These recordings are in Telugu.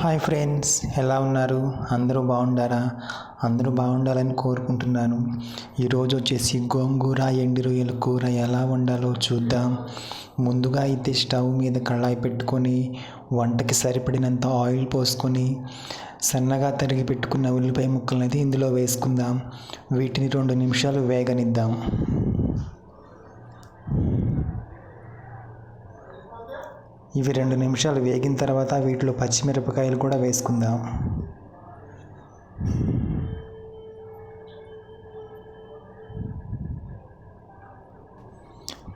హాయ్ ఫ్రెండ్స్ ఎలా ఉన్నారు? అందరూ బాగుండారా? అందరూ బాగుండాలని కోరుకుంటున్నాను. ఈరోజు వచ్చేసి గోంగూర ఎండి రొయ్యల కూర ఎలా వండాలో చూద్దాం. ముందుగా అయితే స్టవ్ మీద కళాయి పెట్టుకొని వంటకి సరిపడినంత ఆయిల్ పోసుకొని సన్నగా తరిగి పెట్టుకున్న ఉల్లిపాయ ముక్కలను అయితే ఇందులో వేసుకుందాం. వీటిని రెండు నిమిషాలు వేగనిద్దాం. ఇవి రెండు నిమిషాలు వేగిన తర్వాత వీటిలో పచ్చిమిరపకాయలు కూడా వేసుకుందాం.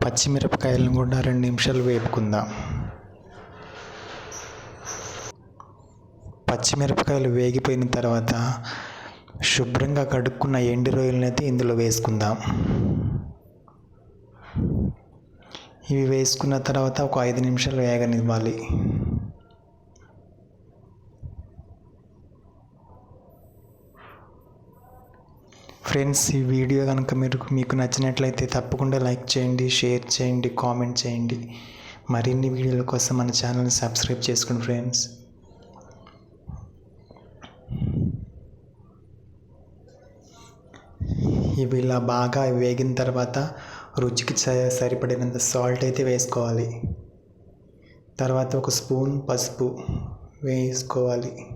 పచ్చిమిరపకాయలను కూడా రెండు నిమిషాలు వేపుకుందాం. పచ్చిమిరపకాయలు వేగిపోయిన తర్వాత శుభ్రంగా కడుక్కున్న ఎండు రొయ్యలని అయితే ఇందులో వేసుకుందాం. ఇవి వేసుకున్న తర్వాత ఒక ఐదు నిమిషాలు వేగనివ్వాలి. ఫ్రెండ్స్ ఈ వీడియో కనుక మీరు మీకు నచ్చినట్లయితే తప్పకుండా లైక్ చేయండి షేర్ చేయండి కామెంట్ చేయండి. మరిన్ని వీడియోల కోసం మన ఛానల్ని సబ్స్క్రైబ్ చేసుకోండి ఫ్రెండ్స్. ఇవి ఇలా బాగా వేగిన తర్వాత రుచికి సరిపడినంత సాల్ట్ అయితే వేసుకోవాలి. తర్వాత ఒక స్పూన్ పసుపు వేసుకోవాలి.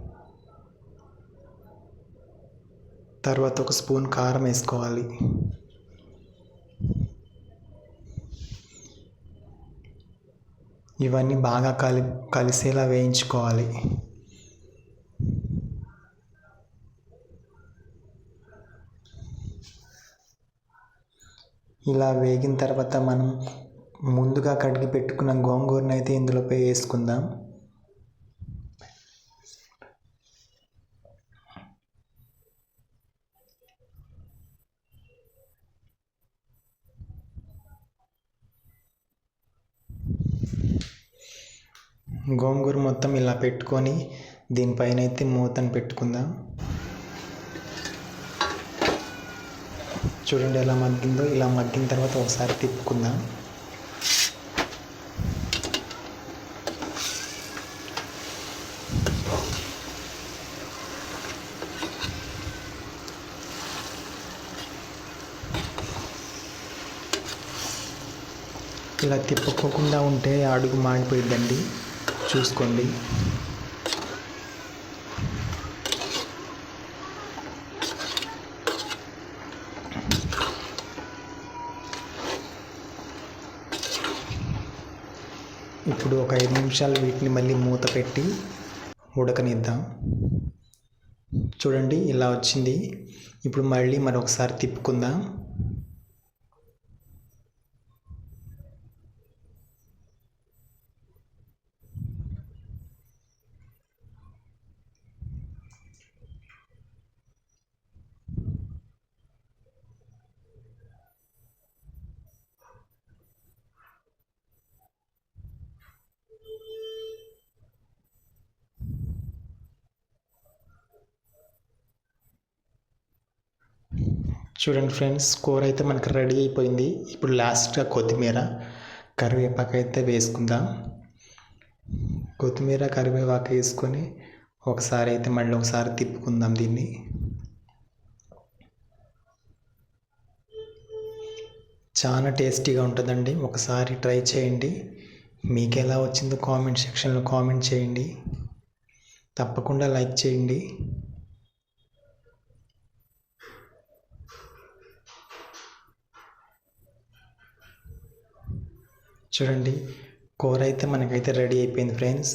తర్వాత ఒక స్పూన్ కారం వేసుకోవాలి. ఇవన్నీ బాగా కలి కలిసేలా వేయించుకోవాలి. ఇలా వేగిన తర్వాత మనం ముందుగా కడిగి పెట్టుకున్న గోంగూరను అయితే ఇందులో వేసుకుందాం. గోంగూర మొత్తం ఇలా పెట్టుకొని దీనిపైన అయితే మూతను పెట్టుకుందాం. చూడండి ఎలా మగ్గిందో. ఇలా మగ్గిన తర్వాత ఒకసారి తిప్పుకుందాం. ఇలా తిప్పుకోకుండా ఉంటే అడుగు మాడిపోయిద్దండి. చూసుకోండి. ఇప్పుడు ఒక ఐదు నిమిషాలు వీటిని మళ్ళీ మూత పెట్టి ఉడకనిద్దాం. చూడండి ఇలా వచ్చింది. ఇప్పుడు మళ్ళీ మరొకసారి తిప్పుకుందాం. చూడండి ఫ్రెండ్స్ కూర అయితే మనకి రెడీ అయిపోయింది. ఇప్పుడు లాస్ట్గా కొత్తిమీర కరివేపాకు అయితే వేసుకుందాం. కొత్తిమీర కరివేపాకు వేసుకొని ఒకసారి అయితే మళ్ళీ ఒకసారి తిప్పుకుందాం దీన్ని. చాలా టేస్టీగా ఉంటుందండి. ఒకసారి ట్రై చేయండి. మీకు ఎలా వచ్చిందో కామెంట్ సెక్షన్లో కామెంట్ చేయండి. తప్పకుండా లైక్ చేయండి. చూడండి. కూర అయితే మనకైతే రెడీ అయిపోయింది ఫ్రెండ్స్.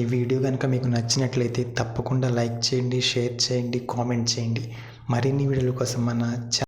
ఈ వీడియో కనుక మీకు నచ్చినట్లయితే తప్పకుండా లైక్ చేయండి షేర్ చేయండి కామెంట్ చేయండి. మరిన్ని వీడియోల కోసం మన